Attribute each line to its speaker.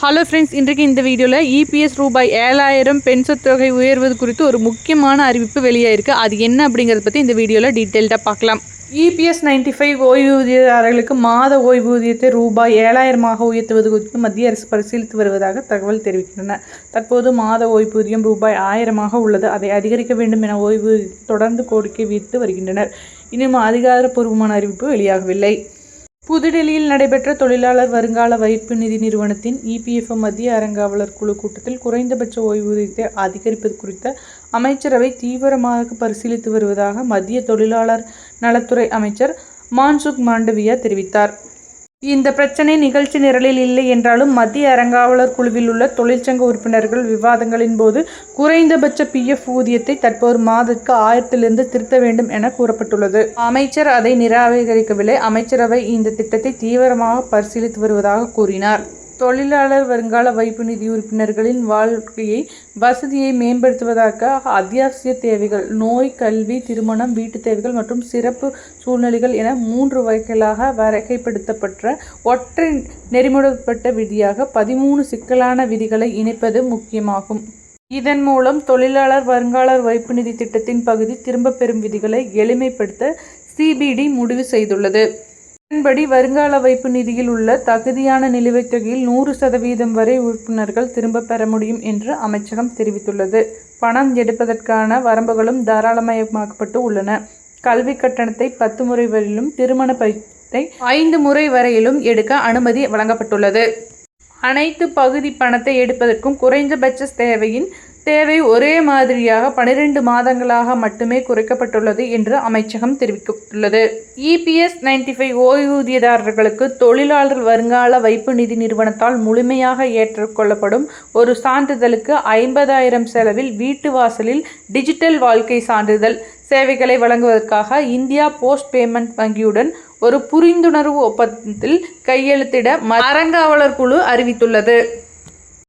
Speaker 1: Hello friends இன்றைக்கு இந்த வீடியோவில் இபிஎஸ் ரூபாய் ஏழாயிரம் பென்ஷன் தொகை உயர்வது குறித்து ஒரு முக்கியமான அறிவிப்பு வெளியாயிருக்கு. அது என்ன அப்படிங்கிறத பற்றி இந்த வீடியோவில் டீட்டெயில்டாக பார்க்கலாம். இபிஎஸ் நைன்டி ஃபைவ் ஓய்வூதியதாரர்களுக்கு மாத ஓய்வூதியத்தை ரூபாய் ஏழாயிரமாக உயர்த்துவது குறித்து மத்திய அரசு பரிசீலித்து வருவதாக தகவல் தெரிவிக்கின்றன. தற்போது மாத ஓய்வூதியம் ரூபாய் ஆயிரமாக உள்ளது. அதை அதிகரிக்க வேண்டும் என ஓய்வூதியம் தொடர்ந்து கோரிக்கை வைத்து வருகின்றனர். இன்னும் அதிகாரப்பூர்வமான அறிவிப்பு வெளியாகவில்லை. புதுடெல்லியில் நடைபெற்ற தொழிலாளர் வருங்கால வைப்பு நிதி நிறுவனத்தின் இபிஎஃப் மத்திய அறங்காவலர் குழு கூட்டத்தில் குறைந்தபட்ச ஓய்வூதியத்தை அதிகரிப்பது குறித்த அமைச்சரவை தீவிரமாக பரிசீலித்து வருவதாக மத்திய தொழிலாளர் நலத்துறை அமைச்சர் மான்சுக் மாண்டவியா தெரிவித்தார். இந்த பிரச்சனை நிகழ்ச்சி நிரலில் இல்லை என்றாலும் மத்திய அறங்காவலர் குழுவில் உள்ள தொழிற்சங்க உறுப்பினர்கள் விவாதங்களின் போது குறைந்தபட்ச பிஎஃப் ஊதியத்தை தற்போது மாதத்துக்கு ஆயிரத்திலிருந்து திருத்த வேண்டும் என கூறப்பட்டுள்ளது. அமைச்சர் அதை நிராகரிக்கவில்லை. அமைச்சரவை இந்த திட்டத்தை தீவிரமாக பரிசீலித்து வருவதாக கூறினார். தொழிலாளர் வருங்கால வைப்பு நிதி உறுப்பினர்களின் வாழ்க்கையை வசதியை மேம்படுத்துவதாக அத்தியாவசிய தேவைகள் நோய் கல்வி திருமணம் வீட்டு தேவைகள் மற்றும் சிறப்பு சூழ்நிலைகள் என மூன்று வகைகளாக வரைகைப்படுத்தப்பட்ட ஒற்றை நெறிமுறைப்பட்ட விதியாக பதிமூணு சிக்கலான விதிகளை இணைப்பது முக்கியமாகும். இதன் மூலம் தொழிலாளர் வருங்கால வைப்பு நிதி திட்டத்தின் பகுதி திரும்பப் பெறும் விதிகளை எளிமைப்படுத்த சிபிடி முடிவு செய்துள்ளது. இதன்படி வருங்கால வைப்பு நிதியில் உள்ள தகுதியான நிலுவைத் தொகையில் நூறு சதவீதம் வரை உறுப்பினர்கள் திரும்பப் பெற முடியும் என்று அமைச்சகம் தெரிவித்துள்ளது. பணம் எடுப்பதற்கான வரம்புகளும் தாராளமயமாக்கப்பட்டு உள்ளன. கல்வி கட்டணத்தை பத்து முறை வரையிலும் திருமண பயிற்சியை ஐந்து முறை வரையிலும் எடுக்க அனுமதி வழங்கப்பட்டுள்ளது. அனைத்து பகுதி பணத்தை எடுப்பதற்கும் குறைந்தபட்ச தேவையின் தேவை ஒரே மாதிரியாக பனிரெண்டு மாதங்களாக மட்டுமே குறைக்கப்பட்டுள்ளது என்று அமைச்சகம் தெரிவிக்கப்பட்டுள்ளது இபிஎஸ் நைன்டி ஃபைவ் ஓய்வூதியதாரர்களுக்கு தொழிலாளர் வருங்கால வைப்பு நிதி நிறுவனத்தால் முழுமையாக ஏற்றுக்கொள்ளப்படும் ஒரு சான்றிதழுக்கு ஐம்பதாயிரம் செலவில் வீட்டு வாசலில் டிஜிட்டல் வாழ்க்கை சான்றிதழ் சேவைகளை வழங்குவதற்காக இந்தியா போஸ்ட் பேமெண்ட் வங்கியுடன் ஒரு புரிந்துணர்வு ஒப்பந்தத்தில் கையெழுத்திட மரங்காவலர் அறங்காவலர் குழு அறிவித்துள்ளது.